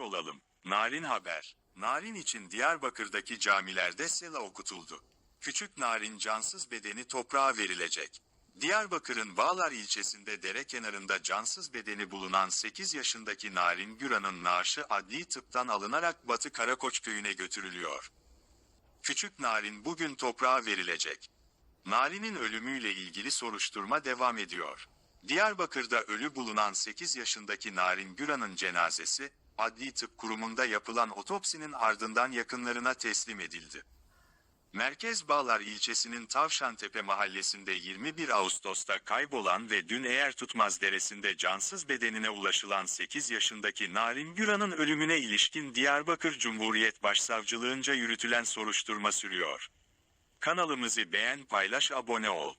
olalım. Narin Haber. Narin için Diyarbakır'daki camilerde sela okutuldu. Küçük Narin cansız bedeni toprağa verilecek. Diyarbakır'ın Bağlar ilçesinde dere kenarında cansız bedeni bulunan 8 yaşındaki Narin Güran'ın naaşı adli tıptan alınarak Batı Karakoç köyüne götürülüyor. Küçük Narin bugün toprağa verilecek. Narin'in ölümüyle ilgili soruşturma devam ediyor. Diyarbakır'da ölü bulunan 8 yaşındaki Narin Güran'ın cenazesi, Adli Tıp Kurumu'nda yapılan otopsinin ardından yakınlarına teslim edildi. Merkez Bağlar ilçesinin Tavşantepe mahallesinde 21 Ağustos'ta kaybolan ve dün Eğer Tutmaz Deresi'nde cansız bedenine ulaşılan 8 yaşındaki Narin Güran'ın ölümüne ilişkin Diyarbakır Cumhuriyet Başsavcılığınca yürütülen soruşturma sürüyor. Kanalımızı beğen paylaş abone ol.